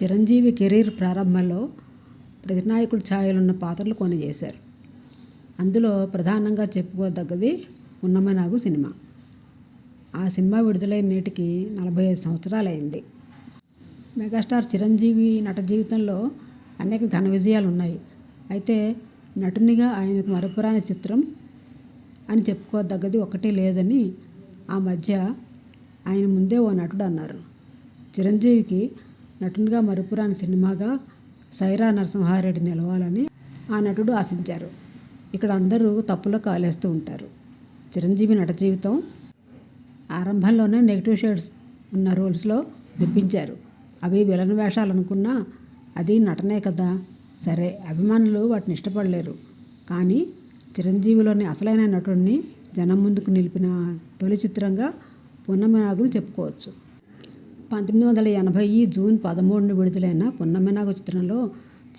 Chiranjeevi career ప్రారంభంలో ప్రతినాయకుడి ఛాయలున్న పాత్రలు కొన్ని చేశారు అందులో ప్రధానంగా చెప్పుకోదగ్గది పున్నమనాగు సినిమా. ఆ సినిమా విడుదలైన నేటికి నలభై ఐదు సంవత్సరాలైంది. మెగాస్టార్ చిరంజీవి నట జీవితంలో అనేక ఘన విజయాలు ఉన్నాయి అయితే నటునిగా ఆయనకు మరపురాని చిత్రం అని చెప్పుకోదగ్గది ఒకటి లేదని ఆ మధ్య ఆయన ముందే ఓ నటుడు అన్నారు. చిరంజీవికి నటునిగా మరుపురాని సినిమాగా సైరా నరసింహారెడ్డి నిలవాలని ఆ నటుడు ఆశించారు. ఇక్కడ అందరూ తప్పులో కాలేస్తూ ఉంటారు. చిరంజీవి నట జీవితం ఆరంభంలోనే నెగిటివ్ షేడ్స్ ఉన్న రోల్స్లో మెప్పించారు. అవి విలన్ వేషాలు అనుకున్నా అది నటనే కదా. సరే అభిమానులు వాటిని ఇష్టపడలేరు. కానీ చిరంజీవిలోని అసలైన నటుడిని జనం ముందుకు నిలిపిన తొలి చిత్రంగా పున్నమి చెప్పుకోవచ్చు. పంతొమ్మిది వందల ఎనభై జూన్ పదమూడున విడుదలైన పున్నమినాగు చిత్రంలో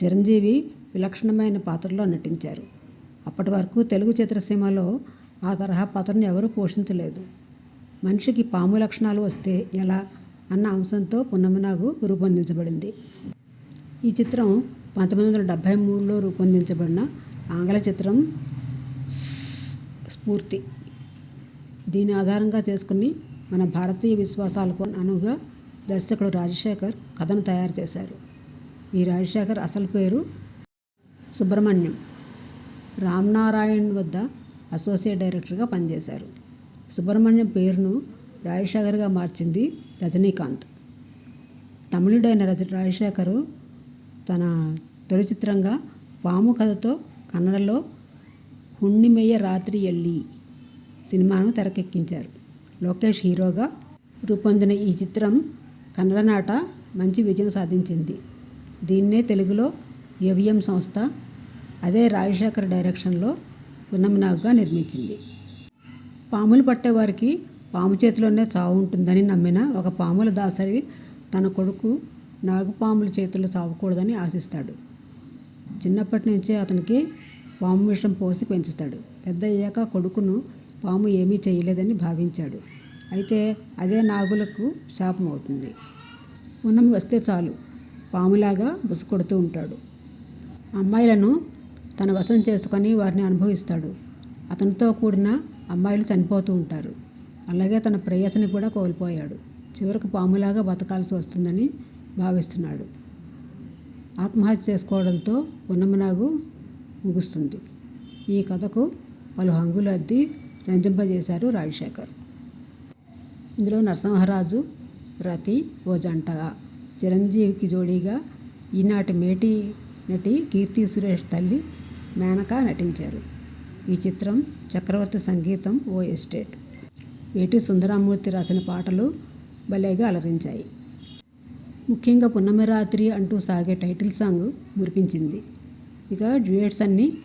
చిరంజీవి విలక్షణమైన పాత్రలో నటించారు. అప్పటి వరకు తెలుగు చిత్రసీమలో ఆ తరహా పాత్రను ఎవరూ పోషించలేదు. మనిషికి పాము లక్షణాలు వస్తే ఎలా అన్న అంశంతో పున్నమనాగు రూపొందించబడింది. ఈ చిత్రం పంతొమ్మిది వందల డెబ్భై మూడులో రూపొందించబడిన ఆంగ్ల చిత్రం స్ఫూర్తి. దీని ఆధారంగా చేసుకుని మన భారతీయ విశ్వాసాలకు అనువుగా దర్శకుడు రాజశేఖర్ కథను తయారు చేశారు. ఈ రాజశేఖర్ అసలు పేరు సుబ్రహ్మణ్యం. రామ్నారాయణ్ వద్ద అసోసియేట్ డైరెక్టర్గా పనిచేశారు. సుబ్రహ్మణ్యం పేరును రాజశేఖర్గా మార్చింది రజనీకాంత్. తమిళుడైన రజ రాజశేఖరు తన తొలి చిత్రంగా పాము కథతో కన్నడలో హుణ్ణిమెయ్య రాత్రి ఎల్లి సినిమాను తెరకెక్కించారు. లోకేష్ హీరోగా రూపొందిన ఈ చిత్రం కన్నడ నాట మంచి విజయం సాధించింది. దీన్నే తెలుగులో ఏవిఎం సంస్థ అదే రాజశేఖర్ డైరెక్షన్లో పున్నమినాగుగా నిర్మించింది. పాములు పట్టేవారికి పాము చేతిలోనే చావు ఉంటుందని నమ్మిన ఒక పాముల దాసరి తన కొడుకు నాగుపాముల చేతుల్లో చావకూడదని ఆశిస్తాడు. చిన్నప్పటి నుంచే అతనికి పాము విషం పోసి పెంచుతాడు. పెద్ద అయ్యాక కొడుకును పాము ఏమీ చేయలేదని భావించాడు. అయితే అదే నాగులకు శాపం అవుతుంది. పున్నమి వస్తే చాలు. పాములాగా బుసుకొడుతూ ఉంటాడు. అమ్మాయిలను తన వశం చేసుకొని వారిని అనుభవిస్తాడు. అతనితో కూడిన అమ్మాయిలు చనిపోతూ ఉంటారు. అలాగే తన ప్రేయసిని కూడా కోల్పోయాడు. చివరకు పాములాగా బతకాల్సి వస్తుందని భావిస్తున్నాడు. ఆత్మహత్య చేసుకోవడంతో పున్నమనాగు ముగుస్తుంది. ఈ కథకు పలు హంగులు అద్ది రంజింపజేశారు రాజశేఖర్. ఇందులో నరసింహరాజు రతి ఓ జంటగా చిరంజీవికి జోడీగా ఈనాటి మేటి నటి కీర్తి సురేష్ తల్లి మేనక నటించారు. ఈ చిత్రం చక్రవర్తి సంగీతం ఓ ఎస్టేట్. వేటి సుందరామూర్తి రాసిన పాటలు భలేగా అలరించాయి. ముఖ్యంగా పున్నమి రాత్రి అంటూ సాగే టైటిల్ సాంగ్ మురిపించింది. ఇక డ్యూయట్స్ అన్నీ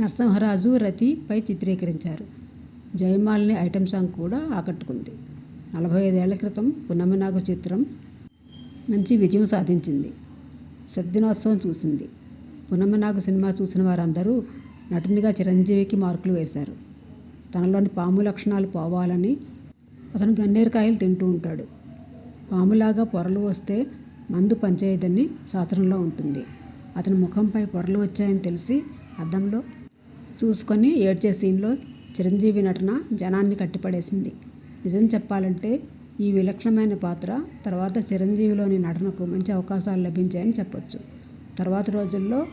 నరసింహరాజు రతిపై చిత్రీకరించారు. జయమాలిని ఐటెం సాంగ్ కూడా ఆకట్టుకుంది. నలభై ఐదేళ్ళ క్రితం పున్నమి చిత్రం మంచి విజయం సాధించింది. సద్దినోత్సవం చూసింది. పున్నమి సినిమా చూసిన వారందరూ నటునిగా చిరంజీవికి మార్కులు వేశారు. తనలోని పాము లక్షణాలు పోవాలని అతను గన్నేరుకాయలు తింటూ ఉంటాడు. పాములాగా పొరలు వస్తే మందు పనిచేయదని శాస్త్రంలో ఉంటుంది. అతని ముఖంపై పొరలు వచ్చాయని తెలిసి అద్దంలో చూసుకొని ఏడ్చే సీన్లో చిరంజీవి నటన జనాన్ని కట్టిపడేసింది. నిజం చెప్పాలంటే ఈ విలక్షణమైన పాత్ర తర్వాత చిరంజీవిలోని నటనకు మంచి అవకాశాలు లభించాయని చెప్పొచ్చు. తర్వాత రోజుల్లో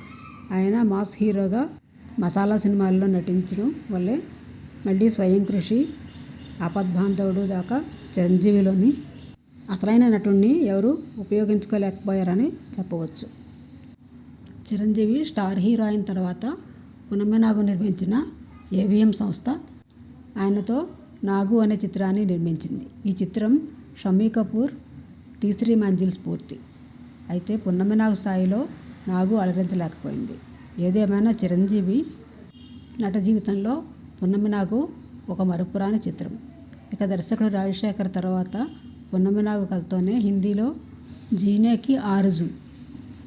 ఆయన మాస్ హీరోగా మసాలా సినిమాల్లో నటించడం వల్లే మళ్ళీ స్వయం కృషి ఆపద్బాంధవుడు దాకా చిరంజీవిలోని అసలైన నటుడిని ఎవరు ఉపయోగించుకోలేకపోయారని చెప్పవచ్చు. చిరంజీవి స్టార్ హీరో అయిన తర్వాత పునమనాగు నిర్మించిన ఏవిఎం సంస్థ ఆయనతో నాగు అనే చిత్రాన్ని నిర్మించింది. ఈ చిత్రం షమ్మీ కపూర్ తీసరి మంజిల్ స్ఫూర్తి. అయితే పున్నమినాగు స్థాయిలో నాగు అలరించలేకపోయింది. ఏదేమైనా చిరంజీవి నట జీవితంలో పున్నమినాగు ఒక మరుపురాని చిత్రం. ఇక దర్శకుడు రాజశేఖర్ తర్వాత పున్నమినాగు కథతోనే హిందీలో జీనేకి ఆరుజు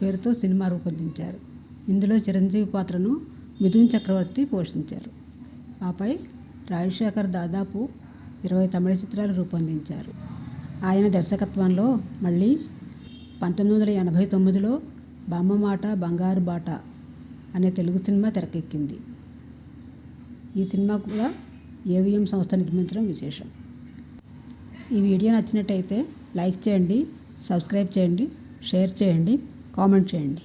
పేరుతో సినిమా రూపొందించారు. ఇందులో చిరంజీవి పాత్రను మిథున్ చక్రవర్తి పోషించారు. ఆపై రాజశేఖర్ దాదాపు ఇరవై తమిళ చిత్రాలు రూపొందించారు. ఆయన దర్శకత్వంలో మళ్ళీ పంతొమ్మిది వందల ఎనభై తొమ్మిదిలో బామ్మమాట బంగారు బాట అనే తెలుగు సినిమా తెరకెక్కింది. ఈ సినిమా కూడా ఏవిఎం సంస్థ నిర్మించడం విశేషం. ఈ వీడియో నచ్చినట్టయితే లైక్ చేయండి సబ్స్క్రైబ్ చేయండి షేర్ చేయండి కామెంట్ చేయండి.